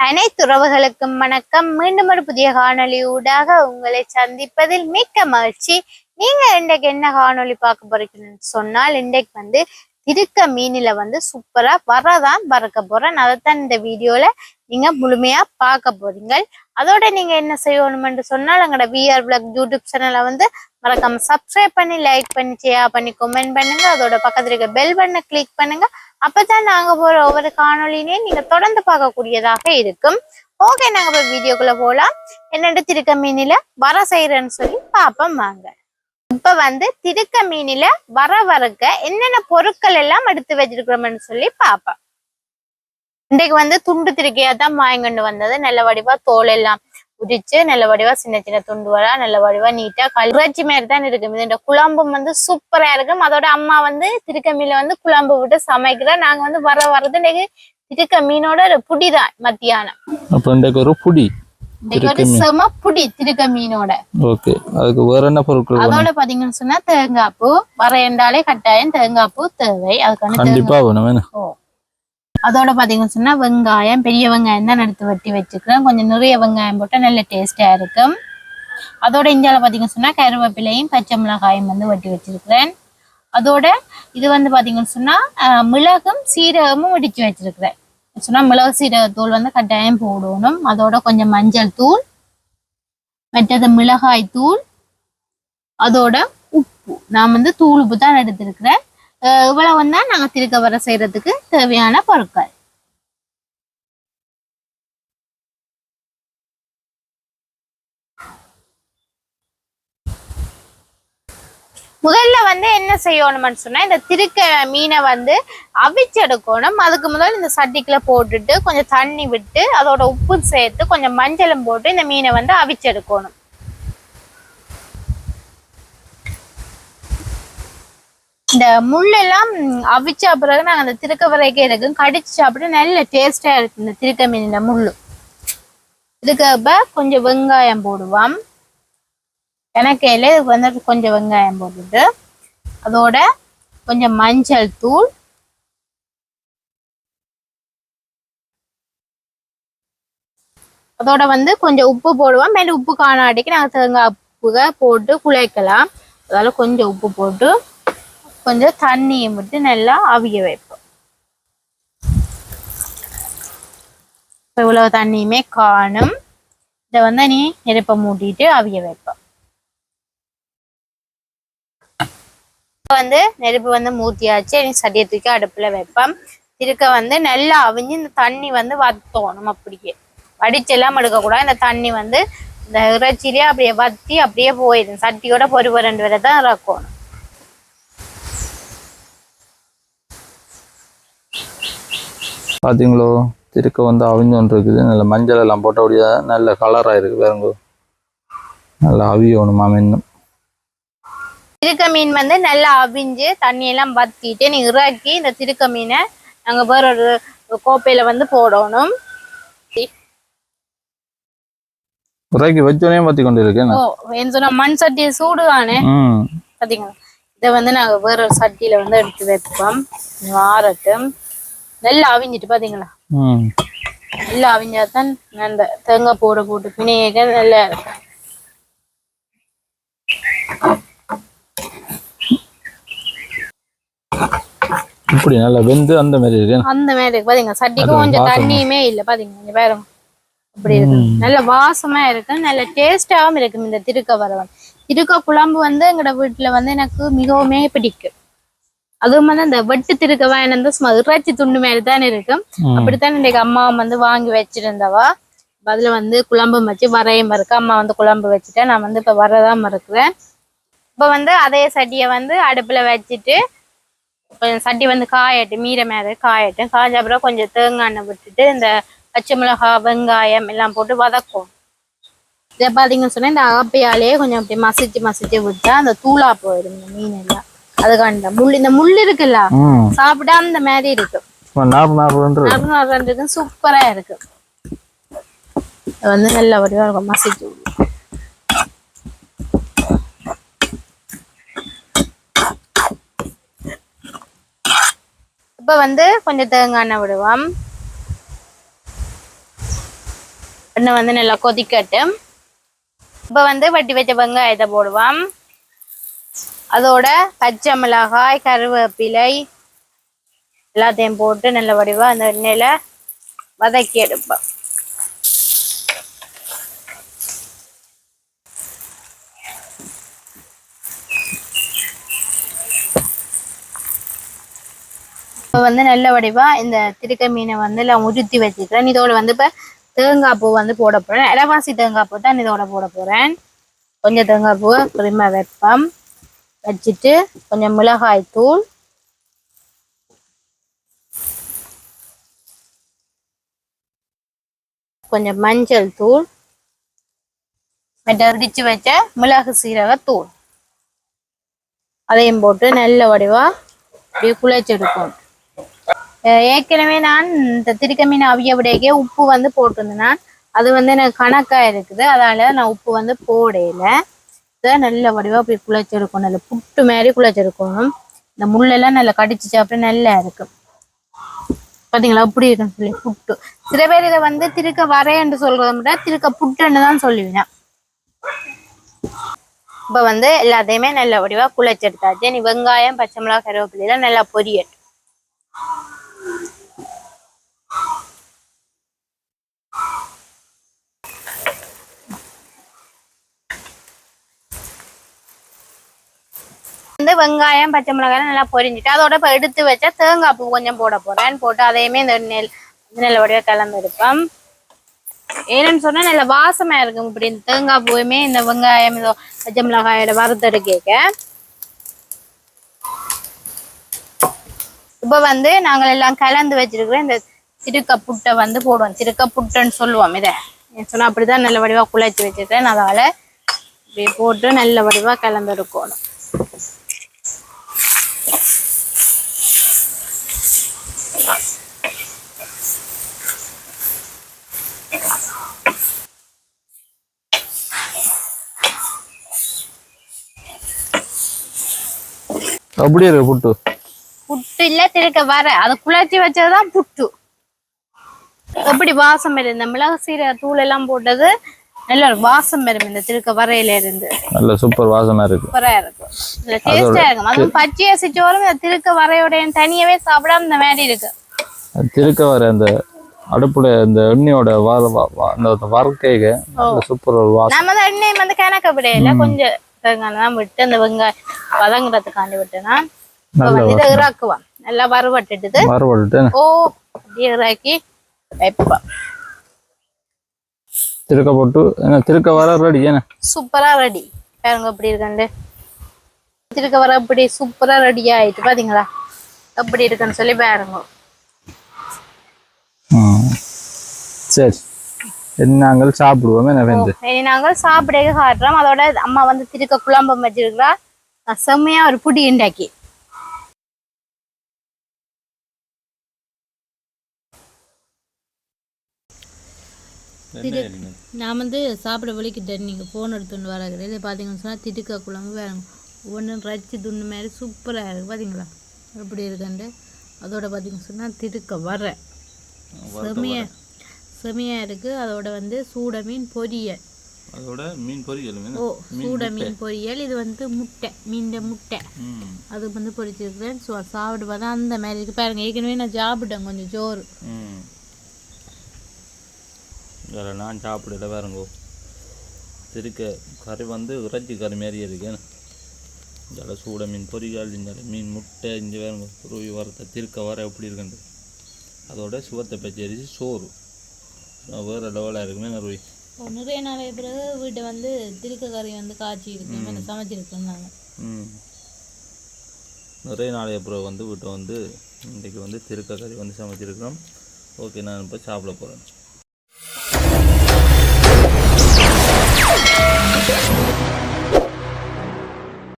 அனைத்து உறவுகளுக்கும் வணக்கம். மீண்டும் ஒரு புதிய காணொளி ஊடாக உங்களை சந்திப்பதில் மிக்க மகிழ்ச்சி. நீங்க இன்றைக்கு என்ன காணொளி பார்க்க போறீங்கன்னு சொன்னால் இன்றைக்கு வந்து திருக்க மீனில வந்து சூப்பரா வரதான் பறக்க போறேன். அதைத்தான் இந்த வீடியோல நீங்க முழுமையா பார்க்க போறீங்க. அதோட நீங்க என்ன செய்யணும்னு சொன்னால் எங்களோட விஆர் பிளாக் யூடியூப் சேனலை வந்து மறக்காம சப்ஸ்கிரைப் பண்ணி லைக் பண்ணி ஷேர் பண்ணி கமெண்ட் பண்ணுங்க. அதோட பக்கத்துல இருக்க பெல் பட்டனை கிளிக் பண்ணுங்க. அப்பதான் நாங்க போற ஒவ்வொரு காணொலியிலையும் நீங்க தொடர்ந்து பார்க்கக்கூடியதாக இருக்கும். ஓகே நாங்க போய் வீடியோக்குள்ள போலாம். என்னோட திருக்க மீனில வர செய்யறேன்னு சொல்லி பாப்போம் வாங்க. இப்ப வந்து திருக்க மீனில வர வரக்க என்னென்ன பொருட்கள் எல்லாம் எடுத்து வச்சிருக்கிறோம்னு சொல்லி பாப்போம். இன்றைக்கு வந்து துண்டு திருக்கையா தான் வாங்கிட்டு வந்தது. நல்ல வடிவா தோல் எல்லாம் உரிச்சு நல்ல வடிவா சின்ன சின்ன துண்டு வரா நல்ல வடிவா நீட்டா கல்றாச்சி மாதிரி தான் இருக்கும் இந்த குழம்பும் வந்து சூப்பரா இருக்கும். அதோட அம்மா வந்து திருக்க மீன்ல வந்து குழம்பு விட்டு சமைக்கிறோம் நாங்க வந்து வர வரது இன்னைக்கு திருக்க மீனோட ஒரு மத்தியானம். அப்ப இன்றைக்கு ஒரு புடி. செம புடி திருக்க மீனோட ஓகே அதுக்கு வேற என்ன பொருட்கள் வேணும்? அதோட பாத்தீங்கன்னு சொன்னா தேங்காய் பூ வரையண்டாலே கட்டாயம் தேங்காய் பூ தேவை. அதுக்கான கண்டிப்பா வேணும். அதோட பாத்தீங்கன்னு சொன்னா வெங்காயம் பெரிய வெங்காயம் தான் எடுத்து வெட்டி வச்சுக்கிறேன் கொஞ்சம் நிறைய வெங்காயம் போட்டா நல்ல டேஸ்டா இருக்கும். அதோட இந்தியாவில் பாத்தீங்கன்னு சொன்னா கருவேப்பிலையும் பச்சை மிளகாயும் வந்து வெட்டி வச்சிருக்கிறேன். அதோட இது வந்து பாத்தீங்கன்னு சொன்னா மிளகும் சீரகமும் இடிச்சு வச்சிருக்கிறேன். சொன்னால் மிளகு சீரகத்தூள் வந்து கட்டாயம் போடணும். அதோட கொஞ்சம் மஞ்சள் தூள் மற்றது மிளகாய் தூள் அதோட உப்பு. நான் வந்து தூள் உப்பு தான் எடுத்திருக்கிறேன். இவ்வளவு தான் நாங்கள் திருக்கவரை செய்கிறதுக்கு செய்யறதுக்கு தேவையான பொருட்கள். முதல்ல வந்து என்ன செய்யணும்னு சொன்னா இந்த திருக்க மீனை வந்து அவிச்செடுக்கணும் அதுக்கு முதல்ல இந்த சட்டிக்குள்ள போட்டுட்டு கொஞ்சம் தண்ணி விட்டு அதோட உப்பு சேர்த்து கொஞ்சம் மஞ்சளும் போட்டு இந்த மீனை வந்து அவிச்செடுக்கணும் இந்த முள்ளெல்லாம் அவிச்ச பிறகு நாங்கள் அந்த திருக்க வரைக்கும் இருக்கும் கடிச்சு சாப்பிட்டு நல்ல டேஸ்டா இருக்கு இந்த திருக்க மீன் முள்ளு. இதுக்கப்ப கொஞ்சம் வெங்காயம் போடுவோம். எனக்கையில இதுக்கு வந்து கொஞ்சம் வெங்காயம் போட்டுட்டு அதோட கொஞ்சம் மஞ்சள் தூள் அதோட வந்து கொஞ்சம் உப்பு போடுவோம். மேலே உப்பு காணாட்டிக்கு நாங்கள் தேங்காய் உப்புக போட்டு குழைக்கலாம். அதால் கொஞ்சம் உப்பு போட்டு கொஞ்சம் தண்ணியை விட்டு நல்லா அவிய வைப்போம். இப்போ இவ்வளவு தண்ணியுமே காணும். இதை வந்து நீ நெருப்பை மூட்டிட்டு அவிய வைப்போம். வந்து நெருப்பு வந்து மூட்டியாச்சு நீ சட்டியை தூக்கி அடுப்புல வைப்பேன் திருக்க வந்து நல்லா அவிஞ்சு இந்த தண்ணி வந்து வத்தணும் அப்படியே. வடிச்செல்லாம் எடுக்கக்கூடாது இந்த தண்ணி வந்து இந்த இறைச்சிலேயே அப்படியே வத்தி அப்படியே போயிடும். சட்டியோட பொறுப்பு ரெண்டு பேரை தான் இறக்கணும். பார்த்தீங்களோ திருக்க வந்து அவிஞ்சோன்னு இருக்குது. நல்ல மஞ்சள் எல்லாம் போட்ட அப்படியே நல்ல கலராக இருக்கு. வேறுங்க நல்லா அவியணுமா இன்னும். திருக்க மீன் வந்து நல்லா அவிஞ்சு தண்ணியெல்லாம் வத்திட்டு நீ இறக்கி இந்த திருக்க மீனை நாங்க வேற ஒரு கோப்பையில வந்து போடணும். உரைக்கு வச்சோடனே பற்றி கொண்டு இருக்கேன் ஓ என்ன சொன்னா மண் சட்டி சூடு தானே? ம். பாத்தீங்களா? இதை வந்து நாங்க வேற ஒரு சட்டியில வந்து எடுத்து வைப்போம். ஆறட்டும் நல்லா அவிஞ்சிட்டு பாத்தீங்களா? ம். நல்லா அவிஞ்சாதான் அந்த தேங்காய் போட போட்டு பிணையக நல்லா இருக்கும். இப்படி நல்லா வெந்து அந்த மாதிரி இருக்கு. அந்த மாதிரி இருக்கு. பாத்தீங்க சட்டிக்கும் கொஞ்சம் தண்ணியுமே இல்ல. பாத்தீங்க இங்க பாருங்க. அப்படி இருக்கு. நல்ல வாசமா இருக்கு. நல்ல டேஸ்டாவும் இருக்கும் இந்த திருக்க வரவன் திருக்க குழம்பு வந்து எங்கட வீட்டுல வந்து எனக்கு மிகவுமே பிடிக்கும். அதுவும் வந்து அந்த வெட்டு திருக்க வேணும் சும்மா இறைச்சி துண்டு மாதிரி தான் இருக்கும். அப்படித்தான் இன்னைக்கு அம்மா வந்து வாங்கி வச்சிருந்தவா. அதுல வந்து குழம்பு வச்சு வரையும் இருக்கு. அம்மா வந்து குழம்பு வச்சுட்டேன் நான் வந்து இப்ப வரதான் இருக்கிறேன் இப்ப வந்து அதே சட்டியை வந்து அடுப்புல வச்சுட்டு கொஞ்சம் சட்டி வந்து காயட்டும் மீற மேல காயட்டும். காய்ஞ்ச அப்புறம் கொஞ்சம் தேங்காய் எண்ணெய் விட்டுட்டு இந்த பச்சை மிளகாய் வெங்காயம் எல்லாம் போட்டு வதக்கும் இதை பார்த்தீங்கன்னு சொன்னா இந்த ஆப்பையாலேயே கொஞ்சம் அப்படி மசிச்சு மசிச்சு விட்டா அந்த தூளா போயிடும் இந்த மீன் எல்லாம். அதுக்காண்ட முள் இந்த முள் இருக்குல்ல சாப்பிட்டா அந்த மாதிரி இருக்கும். சூப்பரா இருக்கு. வந்து நல்ல வடிவா இருக்கும் மசிச்சு இப்ப வந்து கொஞ்சம் தேங்காய் எண்ணெய் விடுவோம். எண்ணெய் வந்து நல்லா கொதிக்கட்டும். இப்போ வந்து வட்டி வச்ச வெங்காயத்தை போடுவோம். அதோட பச்சை மிளகாய் கருவேப்பிலை எல்லாத்தையும் போட்டு நல்ல வடிவா அந்த எண்ணெயில வதக்கி எடுப்போம். இப்போ வந்து நல்ல வடிவா இந்த திருக்க மீனை வந்து எல்லாம் உருத்தி வச்சுக்கிறேன் இதோட வந்து இப்போ தேங்காய் பூ வந்து போட போறேன். இலவாசி தேங்காய் பூ தான் இதோட போட போறேன். கொஞ்சம் தேங்காய் பூ பொறுமை வெப்பம் வச்சுட்டு கொஞ்சம் மிளகாய் தூள். கொஞ்சம் மஞ்சள் தூள். மற்ற இடிச்சு வச்ச மிளகு சீரக தூள். அதையும் போட்டு நல்ல வடிவாக இப்படி குழைச்செடுக்கும் ஏற்கனவே நான் இந்த திருக்க மீன் அவிய விடைக்கே உப்பு வந்து போட்டிருந்தேன். நான். அது வந்து எனக்கு கணக்கா இருக்குது. அதனால நான் உப்பு வந்து போடையில இதை நல்ல வடிவாக அப்படி குழைச்செடுக்கணும். நல்ல புட்டு மாதிரி குழைச்செடுக்கணும். இந்த முள்ளெல்லாம் நல்லா கடிச்சு சாப்பிட நல்லா இருக்கும். பார்த்தீங்களா அப்படி இருக்குன்னு சொல்லி புட்டு. சில பேர் இதை வந்து திருக்க வரையன்னு சொல்கிறத விட திருக்க புட்டுன்னு தான் சொல்லுவேன் இப்போ வந்து எல்லாத்தையுமே நல்ல வடிவாக குழைச்செடுத்தாச்சு. நீ வெங்காயம் பச்சை மிளகா கருவேப்பிலாம் நல்லா பொரியட்டும். வந்து வெங்காயம் பச்சை மிளகாய் நல்லா பொரிஞ்சிட்டு அதோட இப்போ எடுத்து வச்சா தேங்காய் பூ கொஞ்சம் போட போறேன். போட்டு அதையுமே இந்த நெல் நெல் வடிவா கலந்து எடுப்போம். ஏன்னு சொன்னா நல்ல வாசமா இருக்கும் இப்படி இந்த தேங்காய் பூவுமே இந்த வெங்காயம் இதோ பச்சை மிளகாயோட வறுத்தெடுக்க இப்போ வந்து நாங்கள் எல்லாம் கலந்து வச்சிருக்கிற இந்த சிறுக்க புட்டை வந்து போடுவோம். சிறுக்க புட்டுன்னு சொல்லுவோம் இதை. ஏன்னு சொன்னா அப்படிதான் நல்ல வடிவா குழைச்சி வச்சிருக்கேன் அதனால இப்படி போட்டு நல்ல வடிவா கலந்து அப்படியே இருக்கு புட்டு. புட்டு இல்ல திருக்க வர. அதை குழச்சி வச்சதுதான் புட்டு. எப்படி வாசம் வரும் இந்த மிளகு சீரக தூள் எல்லாம் போட்டது நல்ல ஒரு வாசம் வரும் இந்த திருக்க வரையில இருந்து. நல்ல சூப்பர் வாசமா இருக்கு. சூப்பரா இருக்கும் நல்ல டேஸ்டா இருக்கும் அதுவும் பச்சை அசிச்சோறும் இந்த திருக்க வரையோட தனியவே சாப்பிடாம இந்த மாதிரி இருக்கு. திருக்க வர அந்த அடுப்புல இந்த எண்ணெயோட அந்த வறுக்கைக நல்ல சூப்பர் ஒரு வாசம் நம்ம தான் எண்ணெய் வந்து கணக்க விடையில கொஞ்சம் தேங்காய் தான் விட்டு அந்த வெங்காயம் வதங்குறதுக்காண்டி விட்டுனா இதை இறக்குவோம். நல்லா வறுவட்டுட்டு வறுவல்ட்டு ஓ இறக்கி வைப்போம். திருக்க போட்டு என்ன திருக்க வர ரெடி ஏன்னா சூப்பரா ரெடி பாருங்க எப்படி இருக்கண்டு திருக்க வர அப்படி சூப்பரா ரெடி ஆயிட்டு பாத்தீங்களா? எப்படி இருக்குன்னு சொல்லி பாருங்க. சரி. என்ன நாங்கள் சாப்பிடுவோமே. நான் வந்து இனி நாங்கள் சாப்பிட காட்டுறோம். அதோட அம்மா வந்து திருக்க குழம்பம் வச்சிருக்கிறா. செம்மையா ஒரு புடி உண்டாக்கி. நான் வந்து சாப்பிட வலிக்கிட்டேன் நீங்கள் ஃபோன் எடுத்துன்னு வர இதில் பார்த்தீங்கன்னு சொன்னால் திட்டுக்க குழம்பு வேணும். ஒன்று ரச்சி துண்டு மாதிரி சூப்பராக இருக்குது பார்த்தீங்களா எப்படி இருக்குன்ட்டு? அதோட பார்த்தீங்கன்னு சொன்னால் திடுக்க வர செமையா செமையாக இருக்குது அதோட வந்து சூட மீன் பொரியல். அதோட மீன் பொரியல் ஓ சூட மீன் பொரியல். இது வந்து முட்டை மீன் முட்டை. அது வந்து பொரிச்சிருக்கிறேன். ஸோ சாப்பிட்டு பார்த்தா அந்த மாதிரி இருக்கு. பாருங்க ஏற்கனவே நான் சாப்பிட்டேன். கொஞ்சம் சோறு. வேற நான் சாப்பிடல வேறங்கோ திருக்க கறி வந்து இறைச்சி கறி மாதிரி இருக்கேன் இந்தால சூட மீன் பொரியால் இந்த மீன் முட்டை இங்கே வேறங்க ரூவி வரத்த திருக்க வர எப்படி இருக்குண்டு அதோட சுவத்தை பச்சரிசி சோறு. வேறு லெவலாக இருக்குமே ரூவி நிறைய நாளைய பிறகு வீட்டை வந்து திருக்க கறி வந்து காய்ச்சி இருக்கு சமைச்சிருக்கோம் ம். நிறைய நாளைய அப்புறம் வந்து வீட்டை வந்து இன்றைக்கி வந்து திருக்க கறி வந்து சமைச்சிருக்கிறோம். ஓகே நான் இப்போ சாப்பிட போகிறேன்